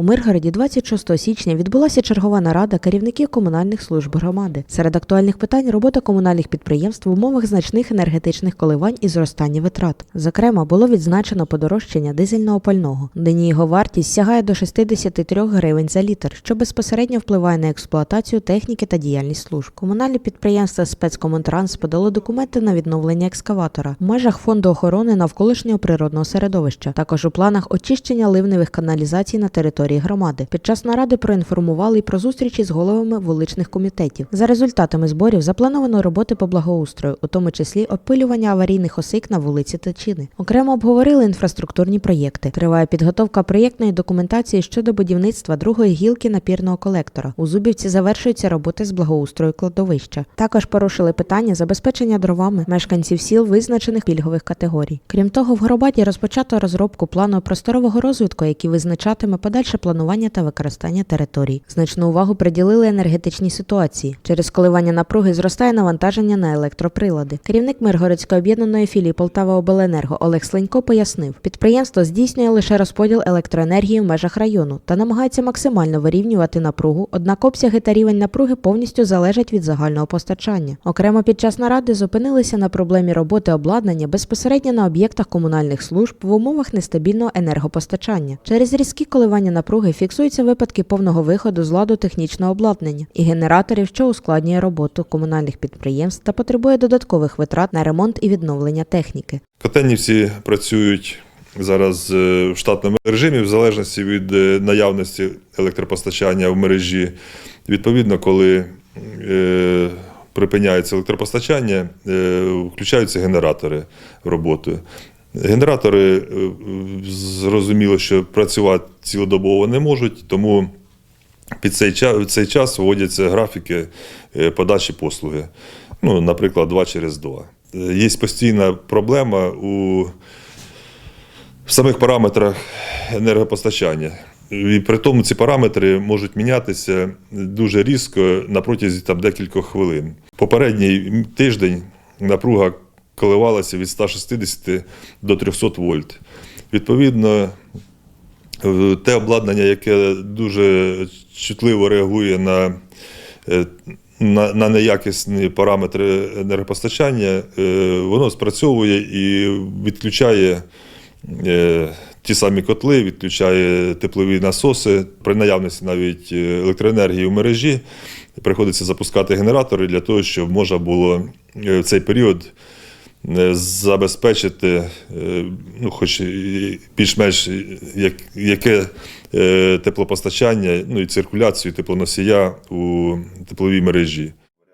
У Миргороді 26 січня відбулася чергова нарада керівників комунальних служб громади. Серед актуальних питань робота комунальних підприємств в умовах значних енергетичних коливань і зростання витрат. Зокрема, було відзначено подорожчання дизельного пального. Нині його вартість сягає до 63 гривень за літр, що безпосередньо впливає на експлуатацію техніки та діяльність служб. Комунальне підприємство спецкомунтранс подало документи на відновлення екскаватора в межах фонду охорони навколишнього природного середовища. Також у планах очищення ливневих каналізацій на території громади. Під час наради проінформували й про зустрічі з головами вуличних комітетів. За результатами зборів заплановано роботи по благоустрою, у тому числі опилювання аварійних осик на вулиці Тичини. Окремо обговорили інфраструктурні проєкти. Триває підготовка проєктної документації щодо будівництва другої гілки напірного колектора. У Зубівці завершуються роботи з благоустрою кладовища. Також порушили питання забезпечення дровами мешканців сіл визначених пільгових категорій. Крім того, в Горобаді розпочато розробку плану просторового розвитку, який визначатиме подальше планування та використання територій. Значну увагу приділили енергетичній ситуації. Через коливання напруги зростає навантаження на електроприлади. Керівник Миргородської об'єднаної філії Полтава Обленерго Олег Сленько пояснив, підприємство здійснює лише розподіл електроенергії в межах району та намагається максимально вирівнювати напругу, однак обсяги та рівень напруги повністю залежать від загального постачання. Окремо під час наради зупинилися на проблемі роботи обладнання безпосередньо на об'єктах комунальних служб в умовах нестабільного енергопостачання. Через різкі коливання напруги фіксуються випадки повного виходу з ладу технічного обладнання і генераторів, що ускладнює роботу комунальних підприємств та потребує додаткових витрат на ремонт і відновлення техніки. Котельнівці працюють зараз е, в штатному режимі в залежності від е, наявності електропостачання в мережі. Відповідно, коли е, припиняється електропостачання, включаються генератори в роботу. Генератори е, зрозуміло, що працювати цілодобово не можуть, тому під цей час, в цей час вводяться графіки е, подачі послуги. Ну, наприклад, 2 через 2. Е, Є постійна проблема у в самих параметрах енергопостачання. І при тому ці параметри можуть мінятися дуже різко на протязі там, декількох хвилин. Попередній тиждень напруга коливалася від 160 до 300 вольт. Відповідно, те обладнання, яке дуже чутливо реагує на, е, на, на неякісні параметри енергопостачання, е, воно спрацьовує і відключає е, ті самі котли, відключає теплові насоси. При наявності навіть електроенергії в мережі приходиться запускати генератори для того, щоб можна було в цей період забезпечити, е, ну, хоч більш-менш як, яке е, теплопостачання, ну і циркуляцію теплоносія у тепловій мережі.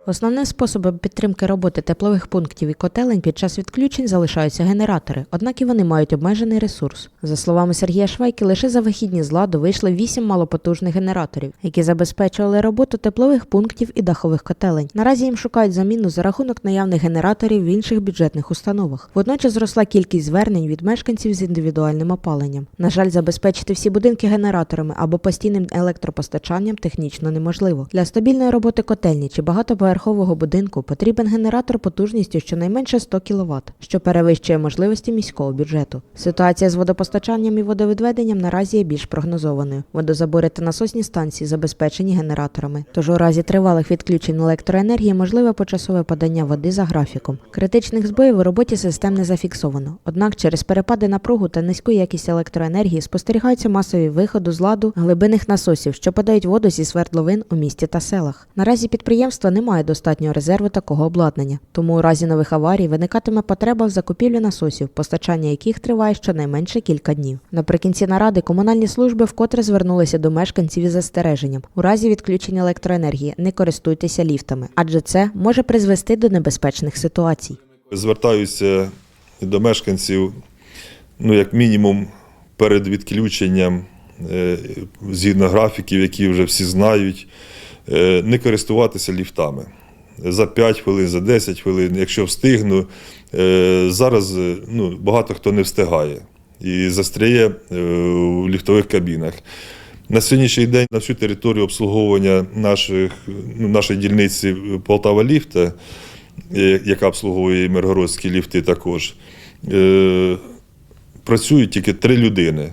Основним способом підтримки роботи теплових пунктів і котелень під час відключень залишаються генератори, однак і вони мають обмежений ресурс. За словами Сергія Швайки, лише за вихідні з ладу вийшли вісім малопотужних генераторів, які забезпечували роботу теплових пунктів і дахових котелень. Наразі їм шукають заміну за рахунок наявних генераторів в інших бюджетних установах. Водночас зросла кількість звернень від мешканців з індивідуальним опаленням. На жаль, забезпечити всі будинки генераторами або постійним електропостачанням технічно неможливо. Для стабільної роботи котельні чи багатоповерхового будинку потрібен генератор потужністю щонайменше 100 кВт, що перевищує можливості міського бюджету. Ситуація з водопостачанням і водовідведенням наразі є більш прогнозованою. Водозабори та насосні станції забезпечені генераторами. Тож у разі тривалих відключень електроенергії можливе почасове подання води за графіком. Критичних збоїв у роботі систем не зафіксовано. Однак через перепади напругу та низьку якість електроенергії спостерігаються масові виходи з ладу глибинних насосів, що подають воду зі свердловин у місті та селах. Наразі підприємство не має достатнього резерву такого обладнання, тому у разі нових аварій виникатиме потреба в закупівлі насосів, постачання яких триває щонайменше кілька днів. Наприкінці наради комунальні служби вкотре звернулися до мешканців із застереженням. У разі відключення електроенергії не користуйтеся ліфтами, адже це може призвести до небезпечних ситуацій. Звертаюся до мешканців, ну, як мінімум, перед відключенням, е, згідно графіків, які вже всі знають, не користуватися ліфтами. За 5 хвилин, за 10 хвилин, якщо встигну. Е, Зараз е, ну, багато хто не встигає і застряє е, в ліфтових кабінах. На сьогоднішній день на всю територію обслуговування наших, ну, нашої дільниці Полтава Ліфта, е, яка обслуговує миргородські ліфти також, е, працюють тільки три людини.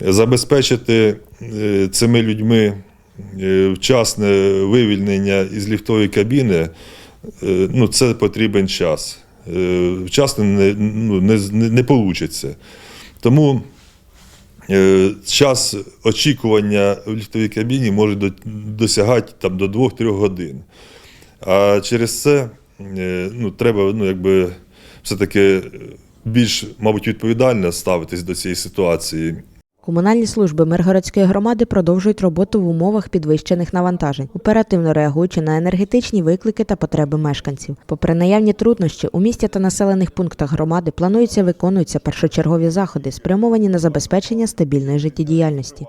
забезпечити е, цими людьми е, вчасне вивільнення із ліфтової кабіни, е, ну, це потрібен час. Е, Вчасно не, ну, не, не, вийде. Тому е, час очікування в ліфтовій кабіні може до- досягати там, до 2-3 годин. А через це е, ну, треба ну, якби, все-таки більш, мабуть, відповідально ставитись до цієї ситуації. Комунальні служби Миргородської громади продовжують роботу в умовах підвищених навантажень, оперативно реагуючи на енергетичні виклики та потреби мешканців. Попри наявні труднощі, у місті та населених пунктах громади плануються виконуються першочергові заходи, спрямовані на забезпечення стабільної життєдіяльності.